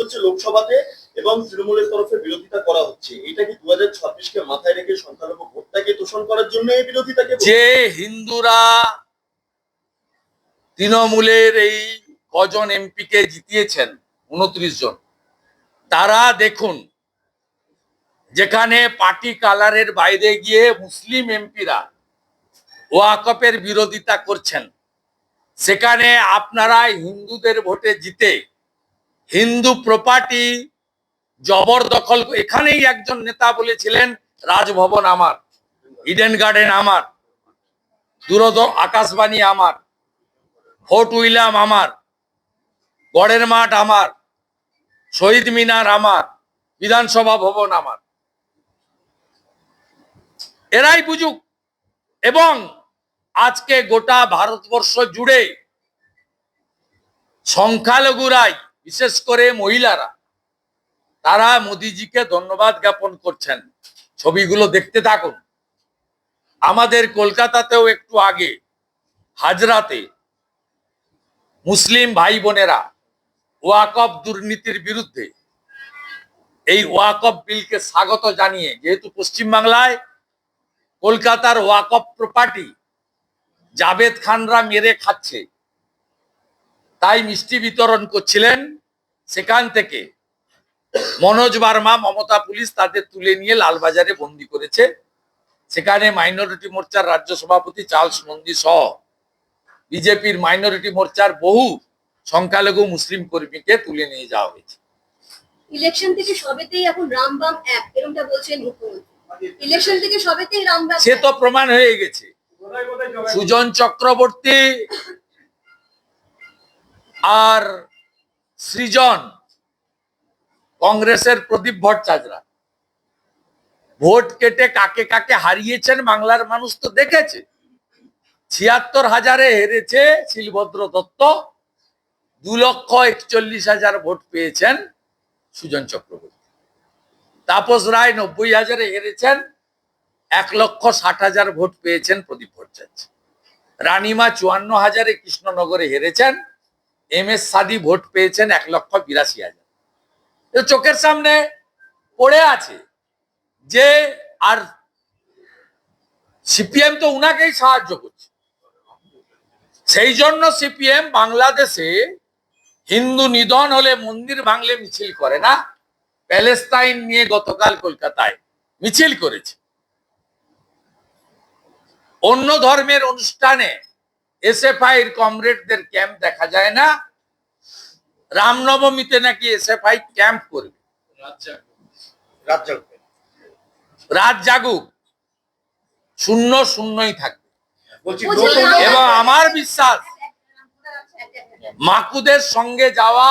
চলছে লোকসভাতে এবং তৃণমূলের তরফে বিরোধিতা করা হচ্ছে। এটা কি দু হাজার মাথায় রেখে সংখ্যালঘু ভোটটাকে তোষণ করার জন্য এই বিরোধিতাকে যে হিন্দুরা তৃণমূলের এই কজন এমপিকে জিতিয়েছেন, উনত্রিশ জন, তারা দেখুন, যেখানে পার্টি কালারের বাইরে গিয়ে মুসলিম এমপিরা ওয়াকপের বিরোধিতা করছেন, সেখানে আপনারা হিন্দুদের ভোটে জিতে হিন্দু প্রপার্টি জবরদখল এখানেই একজন নেতা বলেছিলেন, রাজভবন আমার ইডেন গার্ডেন আমার দূরদ আকাশবাণী আমার ফোর্ট উইলাম আমার, গড়ের মাঠ আমার, শহীদ মিনার আমার, বিধানসভা ভবন আমার। এরাই বুঝুক। এবং আজকে গোটা ভারতবর্ষ জুড়ে সংখ্যালঘুরাই বিশেষ করে মহিলারা, তারা মোদিজিকে ধন্যবাদ জ্ঞাপন করছেন। ছবিগুলো দেখতে থাকুন। আমাদের কলকাতাতেও একটু আগে, হাজরাতে মুসলিম ভাই বোনেরা ওয়াকফ দুর্নীতির বিরুদ্ধে এই ওয়াকফ বিলকে স্বাগত জানিয়ে, যেহেতু পশ্চিমবাংলায় কলকাতার ওয়াকফ প্রপার্টি জাবেদ খানরা মেরে খাচ্ছে তাই মিষ্টি বিতরণ করছিলেন সেখান থেকে। মনোজ বার্মা মমতা পুলিশ তাদের তুলে নিয়ে লালবাজারে বন্দি করেছে। সেখানে মাইনরিটি মোর্চার রাজ্য সভাপতি চার্লস নন্দী সহ বিজেপির মাইনরিটি মোর্চার বহু সংখ্যালঘু মুসলিম কর্মীকে তুলে নিয়ে যাওয়া হয়েছে। ইলেকশন থেকে সবেতেই এখন রামবাম অ্যাপ এরকমটা বলছেন ইলেকশন থেকে সবেতেই রামবাম সে তো প্রমাণ হয়ে গেছে। সুজন চক্রবর্তী আর সৃজন কংগ্রেসের প্রদীপ ভট্টাচার্যরা ভোট কেটে কাকে কাকে হারিয়েছেন বাংলার মানুষ তো দেখেছে। ছিয়াত্তর হাজারে হেরেছে শিলভদ্র দত্ত, দু লক্ষ একচল্লিশ হাজার ভোট পেয়েছেন সুজন চক্রবর্তী। তাপস রায় নব্বই হাজারে হেরেছেন, এক লক্ষ ষাট হাজার ভোট পেয়েছেন প্রদীপ ভট্টাচার্য। রানীমা চুয়ান্ন হাজারে কৃষ্ণনগরে হেরেছেন এম এস সাদি ভোট পেয়েছেন এক লক্ষ বিরাশি হাজার। চোখের সামনে পড়ে আছে যে আর সিপিএম তো উনাকেই সাহায্য করছে। সেই জন্য সিপিএম বাংলাদেশে হিন্দু নিধন হলে মন্দির ভাঙলে মিছিল করে না। প্যালেস্তাইন নিয়ে গতকাল কলকাতায় মিছিল করেছে। অন্য ধর্মের অনুষ্ঠানে এসএফআই এর কমরেডদের ক্যাম্প দেখা যায় না। রামনবমীতে নাকি এসএফআই ক্যাম্প করবে। রাত জাগুক শূন্য শূন্যই থাকবে। এবং আমার বিশ্বাস মাকুদের সঙ্গে যাওয়া